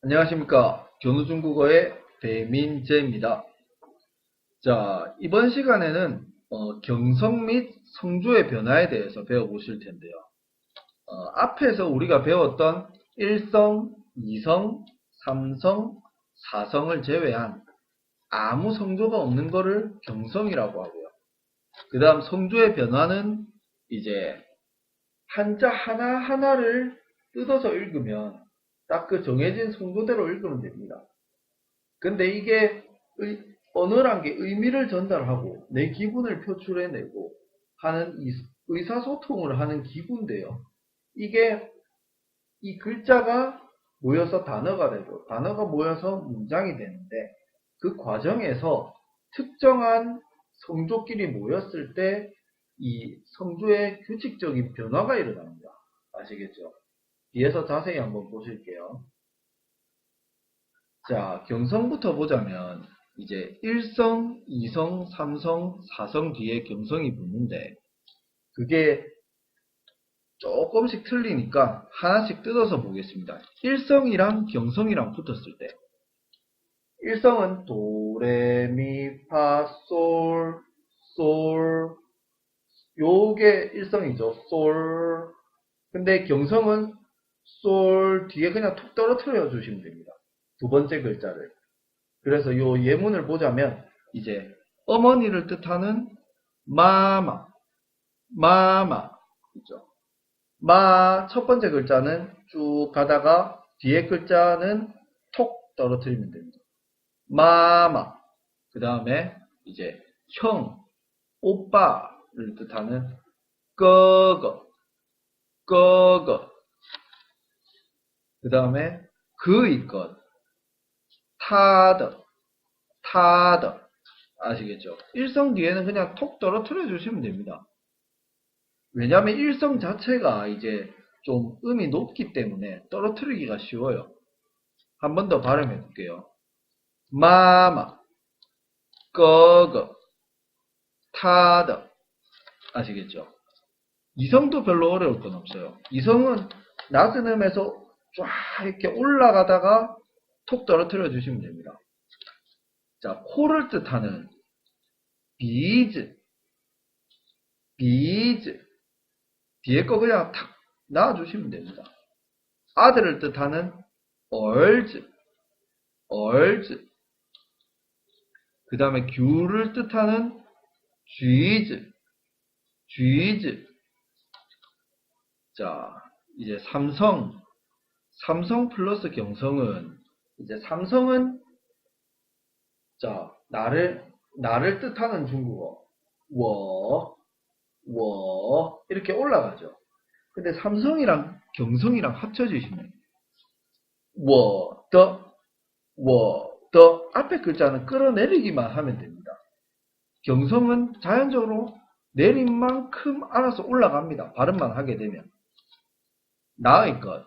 안녕하십니까. 교누중국어의 배민재입니다. 자, 이번 시간에는 어, 경성 및 성조의 변화에 대해서 배워보실 텐데요. 어, 앞에서 우리가 배웠던 1성, 2성, 3성, 4성을 제외한 아무 성조가 없는 거를 경성이라고 하고요. 그 다음 성조의 변화는 이제 한자 하나하나를 뜯어서 읽으면 딱 그 정해진 성조대로 읽으면 됩니다. 근데 이게 의- 언어란 게 의미를 전달하고 내 기분을 표출해내고 하는 이 의사소통을 하는 기구인데요. 이게 이 글자가 모여서 단어가 되고 단어가 모여서 문장이 되는데 그 과정에서 특정한 성조끼리 모였을 때 이 성조의 규칙적인 변화가 일어납니다. 아시겠죠? 뒤에서 자세히 한번 보실게요. 자, 경성부터 보자면 이제 1성, 2성, 3성, 4성 뒤에 경성이 붙는데 그게 조금씩 틀리니까 하나씩 뜯어서 보겠습니다. 1성이랑 경성이랑 붙었을 때 1성은 도, 레, 미, 파, 솔, 솔 요게 1성이죠. 솔 근데 경성은 솔 뒤에 그냥 툭 떨어뜨려 주시면 됩니다. 두 번째 글자를. 그래서 요 예문을 보자면 이제 어머니를 뜻하는 마마, 마마 있죠. 마 첫 번째 글자는 쭉 가다가 뒤에 글자는 톡 떨어뜨리면 됩니다. 마마. 그 다음에 이제 형, 오빠를 뜻하는 꺼거, 꺼거. 그 다음에 그의 것, 타더, 타더. 아시겠죠? 일성 뒤에는 그냥 톡 떨어뜨려 주시면 됩니다. 왜냐하면 일성 자체가 이제 좀 음이 높기 때문에 떨어뜨리기가 쉬워요. 한 번 더 발음해 볼게요. 마마, 꺼거, 타더. 아시겠죠? 이성도 별로 어려울 건 없어요. 이성은 낮은 음에서 쫙 이렇게 올라가다가 톡 떨어뜨려 주시면 됩니다. 자, 코를 뜻하는 비즈, 비즈. 뒤에 거 그냥 탁 놔주시면 됩니다. 아들을 뜻하는 얼즈, 얼즈. 그 다음에 귤을 뜻하는 쥐즈, 쥐즈. 자, 이제 삼성, 삼성 플러스 경성은 이제 삼성은 자 나를 나를 뜻하는 중국어 워, 워 이렇게 올라가죠. 근데 삼성이랑 경성이랑 합쳐지시면 워, 더, 워, 더 앞에 글자는 끌어내리기만 하면 됩니다. 경성은 자연적으로 내린 만큼 알아서 올라갑니다. 발음만 하게 되면 나의 것,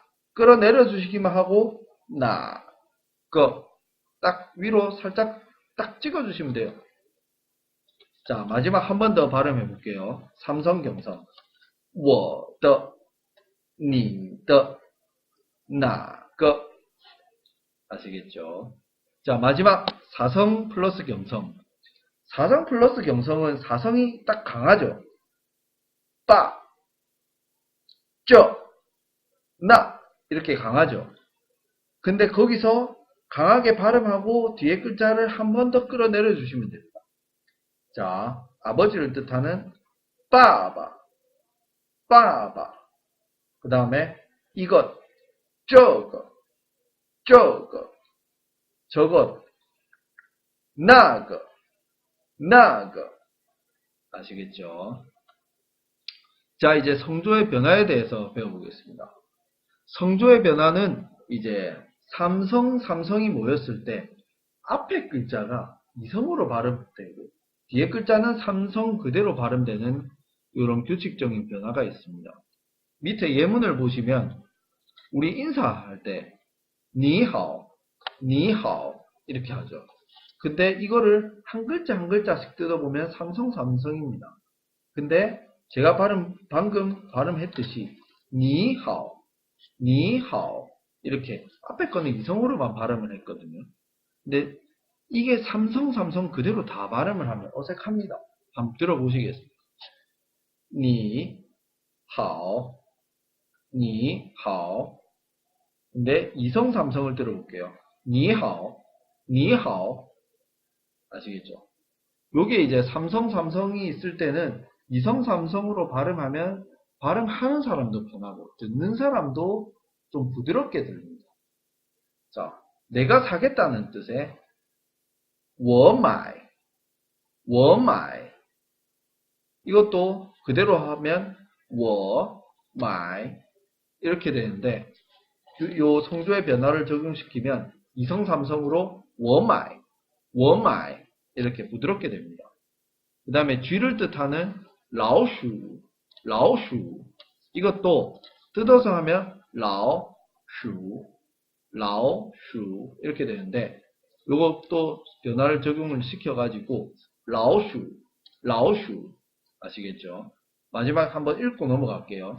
끌어내려 주시기만 하고 나, 거, 딱 위로 살짝 딱 찍어 주시면 돼요. 자, 마지막 한 번 더 발음해 볼게요. 삼성 경성. 我的,你的,哪个 아시겠죠? 자, 마지막 사성 플러스 경성. 사성 플러스 경성은 사성이 딱 강하죠. 따, 쪄, 나 이렇게 강하죠. 근데 거기서 강하게 발음하고 뒤에 글자를 한 번 더 끌어내려 주시면 됩니다. 자, 아버지를 뜻하는 빠바, 빠바. 그 다음에 이것, 저것, 저것, 저것, 나거, 나거. 아시겠죠? 자, 이제 성조의 변화에 대해서 배워보겠습니다. 성조의 변화는 이제 삼성, 삼성이 모였을 때 앞에 글자가 이성으로 발음되고 뒤에 글자는 삼성 그대로 발음되는 이런 규칙적인 변화가 있습니다. 밑에 예문을 보시면 우리 인사할 때 니하오, 니하오 이렇게 하죠. 근데 이거를 한 글자 한 글자씩 뜯어보면 삼성 삼성입니다. 근데 제가 발음 방금 발음했듯이 니하오, 니하오 이렇게 앞에 거는 이성으로만 발음을 했거든요. 근데 이게 삼성 삼성 그대로 다 발음을 하면 어색합니다. 한번 들어보시겠습니다. 니하오, 니하오. 근데 이성 삼성을 들어볼게요. 니하오, 니하오. 아시겠죠? 요게 이제 삼성 삼성이 있을 때는 이성 삼성으로 발음하면 발음하는 사람도 편하고 듣는 사람도 좀 부드럽게 들립니다. 자, 내가 사겠다는 뜻의 我买,我买 이것도 그대로 하면 我买 이렇게 되는데 요, 요 성조의 변화를 적용시키면 이성 삼성으로 我买,我买 이렇게 부드럽게 됩니다. 그 다음에 쥐를 뜻하는 老 鼠,老鼠 이것도 뜯어서 하면 老鼠,老鼠 이렇게 되는데 요것도 변화를 적용을 시켜가지고 老鼠,老鼠 아시겠죠? 마지막 한번 읽고 넘어갈게요.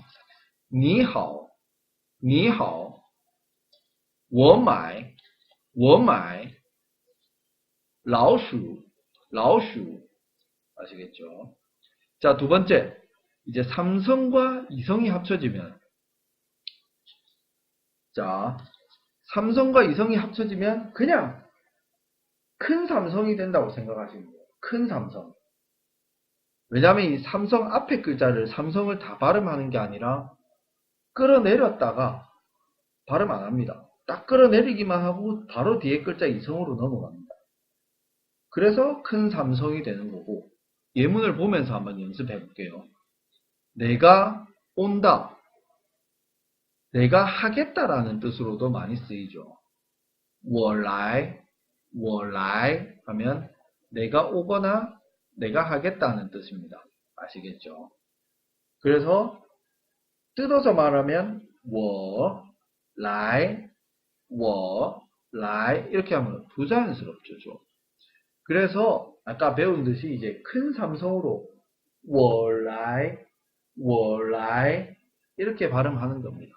你好,你好,我买,我买,老鼠,老鼠 아시겠죠? 자, 두 번째. 이제 삼성과 이성이 합쳐지면 자, 삼성과 이성이 합쳐지면 그냥 큰 삼성이 된다고 생각하시면 돼요. 큰 삼성. 왜냐하면 이 삼성 앞에 글자를 삼성을 다 발음하는 게 아니라 끌어내렸다가 발음 안 합니다. 딱 끌어내리기만 하고 바로 뒤에 글자 이성으로 넘어갑니다. 그래서 큰 삼성이 되는 거고 예문을 보면서 한번 연습해 볼게요. 내가 온다. 내가 하겠다라는 뜻으로도 많이 쓰이죠. 我来,我来 하면 내가 오거나 내가 하겠다는 뜻입니다. 아시겠죠? 그래서 뜯어서 말하면 我来,我来 이렇게 하면 부자연스럽죠. 좀. 그래서 아까 배운 듯이 이제 큰 삼성으로 我来, 월, 라, 이렇게 발음하는 겁니다.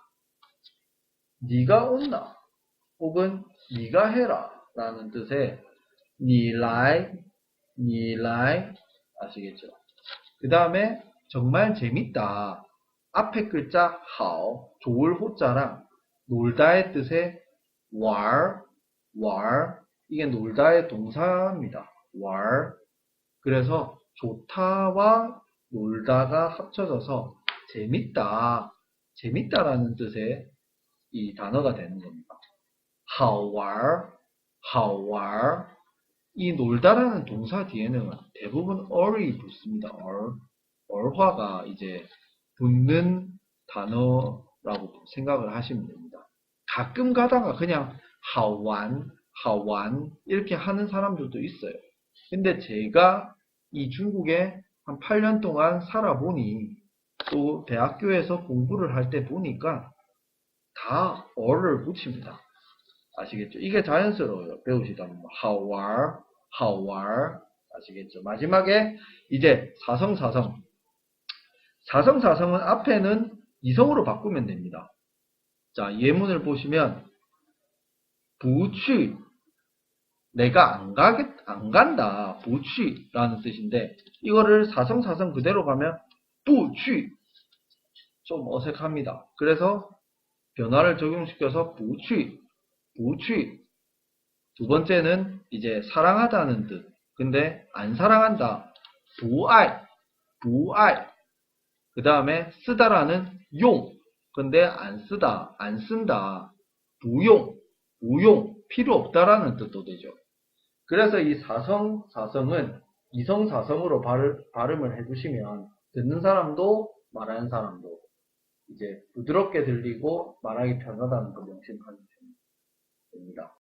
네가 온다 혹은 네가 해라 라는 뜻의 니라이 니라이 아시겠죠? 그 다음에 정말 재밌다 앞에 글자 하오 좋을 호자랑 놀다의 뜻의 왈, 왈 이게 놀다의 동사입니다. 왈 그래서 좋다와 놀다가 합쳐져서 재밌다, 재밌다라는 뜻의 이 단어가 되는 겁니다. 好玩,好玩. 이 놀다라는 동사 뒤에는 대부분 or이 붙습니다. or, or화가 이제 붙는 단어라고 생각을 하시면 됩니다. 가끔 가다가 그냥 好玩,好玩 이렇게 하는 사람들도 있어요. 근데 제가 이 중국에 한 8년 동안 살아보니 또 대학교에서 공부를 할 때 보니까 다 어를 붙입니다. 아시겠죠? 이게 자연스러워요. 배우시다면 뭐 how are, 아시겠죠? 마지막에 이제 사성사성 사성사성은 앞에는 이성으로 바꾸면 됩니다. 자 예문을 보시면 부취 내가 안 가겠, 안 간다. 부취라는 뜻인데, 이거를 사성사성 그대로 가면, 부취! 좀 어색합니다. 그래서, 변화를 적용시켜서 부취, 부취. 두 번째는 이제 사랑하다는 뜻. 근데 안 사랑한다. 부알, 부알. 그 다음에 쓰다라는 용. 근데 안 쓰다, 안 쓴다. 무용, 무용, 필요 없다라는 뜻도 되죠. 그래서 이 사성, 사성은 이성 사성으로 발음, 발음을 해주시면 듣는 사람도 말하는 사람도 이제 부드럽게 들리고 말하기 편하다는 걸 명심하시면 됩니다. 됩니다.